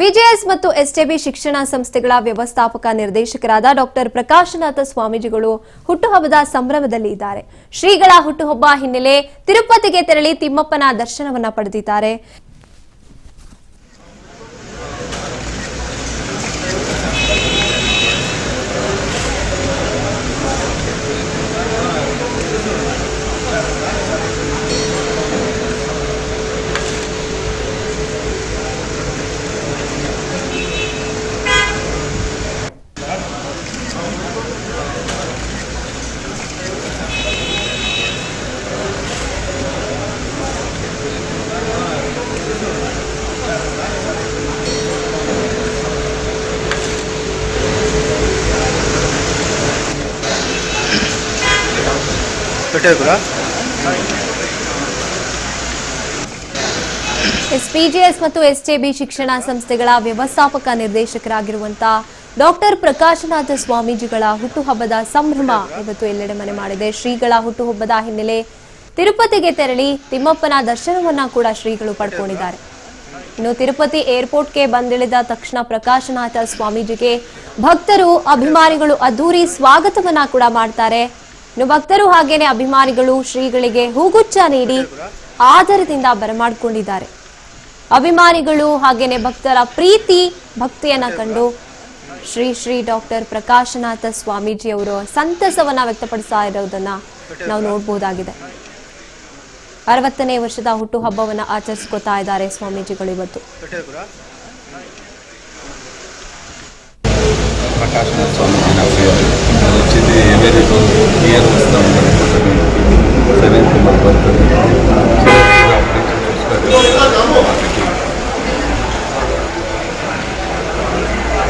BJS ಮತ್ತು ಎಸ್ಟೆಬಿ ಶಿಕ್ಷಣ ಸಂಸ್ಥೆಗಳ ವ್ಯವಸ್ಥಾಪಕ ನಿರ್ದೇಶಕರಾದ ಡಾಕ್ಟರ್ ಪ್ರಕಾಶನಾಥ ಸ್ವಾಮೀಜಿಗಳು ಹುಟ್ಟುಹಬ್ಬದ ಸಂಭ್ರಮದಲ್ಲಿ ಇದ್ದಾರೆ. ಶ್ರೀಗಳ ಹುಟ್ಟುಹಬ್ಬ ಹಿನ್ನೆಲೆ ತಿರುಪತಿಗೆ ತೆರಳಿ ತಿಮ್ಮಪ್ಪನ ದರ್ಶನವನ್ನ ಪಡೆದಿದ್ದಾರೆ. పెట్టేది ಎಸ್ಪಿಜಿಎಸ್ ಮತ್ತು ಎಸ್ಟೆಬಿ ಶಿಕ್ಷಣ ಸಂಸ್ಥೆಗಳ ವ್ಯವಸ್ಥಾಪಕ ನಿರ್ದೇಶಕರಾಗಿರುವಂತಹ ಡಾಕ್ಟರ್ ಪ್ರಕಾಶನಾಥ ಸ್ವಾಮೀಜಿಗಳ ಹುಟ್ಟುಹಬ್ಬದ ಸಂಭ್ರಮ ಇವತ್ತು ಎಲ್ಲೆಡೆ ಮನೆ ಮಾಡಿದೆ ಶ್ರೀಗಳ ಹುಟ್ಟುಹಬ್ಬದ ಹಿನ್ನೆಲೆ ತಿರುಪತಿಗೆ ತೆರಳಿ ತಿಮ್ಮಪ್ಪನ ದರ್ಶನವನ್ನ ಕೂಡ ಶ್ರೀಗಳು ಪಡ್ಕೊಂಡಿದ್ದಾರೆ ಇನ್ನು ತಿರುಪತಿ ಏರ್ಪೋರ್ಟ್ಗೆ ಬಂದಿಳಿದ ತಕ್ಷಣ ಪ್ರಕಾಶನಾಥ ಸ್ವಾಮೀಜಿಗೆ ಭಕ್ತರು ಅಭಿಮಾನಿಗಳು ಅದ್ದೂರಿ ಸ್ವಾಗತವನ್ನ ಕೂಡ ಮಾಡ್ತಾರೆ ಇನ್ನು ಭಕ್ತರು ಹಾಗೇನೆ ಅಭಿಮಾನಿಗಳು ಶ್ರೀಗಳಿಗೆ ಹೂಗುಚ್ಛ ನೀಡಿ ಆದರದಿಂದ ಬರಮಾಡಿಕೊಂಡಿದ್ದಾರೆ. ಅಭಿಮಾನಿಗಳು ಹಾಗೇನೆ ಭಕ್ತರ ಪ್ರೀತಿ, ಭಕ್ತಿಯನ್ನ ಕಂಡು ಶ್ರೀ ಶ್ರೀ ಡಾಕ್ಟರ್ ಪ್ರಕಾಶನಾಥ ಸ್ವಾಮೀಜಿ ಅವರು ಸಂತಸವನ್ನ ವ್ಯಕ್ತಪಡಿಸ್ತಾ ಇರೋದನ್ನ ನಾವು ನೋಡಬಹುದಾಗಿದೆ ಅರವತ್ತನೇ ವರ್ಷದ ಹುಟ್ಟುಹಬ್ಬವನ್ನ ಆಚರಿಸ್ಕೊತಾ ಇದ್ದಾರೆ ಸ್ವಾಮೀಜಿಗಳು ಇವತ್ತು. ప్రకాశం స్వామి నా పేరు వచ్చింది ఎవరి రోజు ఇయర్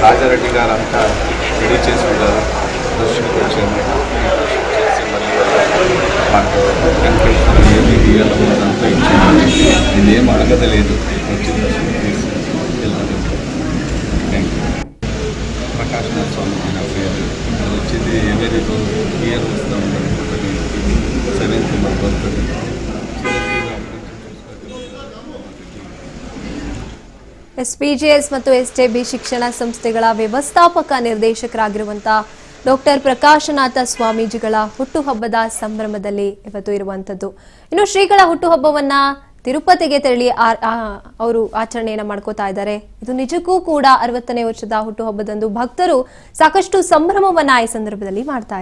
రాజారెడ్డి గారు అంతా రెడీ చేసుకుంటారు. దర్శనకు వచ్చింది. చేసి మాకు కనిపిస్తుంది. ఏమి ఇవ్వాలో అంతా ఇచ్చింది. అడగదలేదు వచ్చింది. ಎಲ್ಲರಿಗೂ ಕ್ಲಿಯರ್ ಎಸ್ಪಿಜಿಎಸ್ ಮತ್ತು ಎಸ್ಟೆಬಿ ಶಿಕ್ಷಣ ಸಂಸ್ಥೆಗಳ ವ್ಯವಸ್ಥಾಪಕ ನಿರ್ದೇಶಕರಾಗಿರುವಂತಹ ಡಾಕ್ಟರ್ ಪ್ರಕಾಶನಾಥ ಸ್ವಾಮೀಜಿಗಳ ಹುಟ್ಟುಹಬ್ಬದ ಸಂಭ್ರಮದಲ್ಲಿ ಇವತ್ತು ಇರುವಂತದ್ದು ಇನ್ನು ಶ್ರೀಗಳ ಹುಟ್ಟುಹಬ್ಬವನ್ನ ತಿರುಪತಿಗೆ ತೆರಳಿ ಅವರು ಆಚರಣೆಯನ್ನ ಮಾಡ್ಕೋತಾ ಇದ್ದಾರೆ. ಇದು ನಿಜಕ್ಕೂ ಕೂಡ ಅರವತ್ತನೇ ವರ್ಷದ ಹುಟ್ಟುಹಬ್ಬದಂದು ಭಕ್ತರು ಸಾಕಷ್ಟು ಸಂಭ್ರಮವನ್ನ ಈ ಸಂದರ್ಭದಲ್ಲಿ ಮಾಡ್ತಾ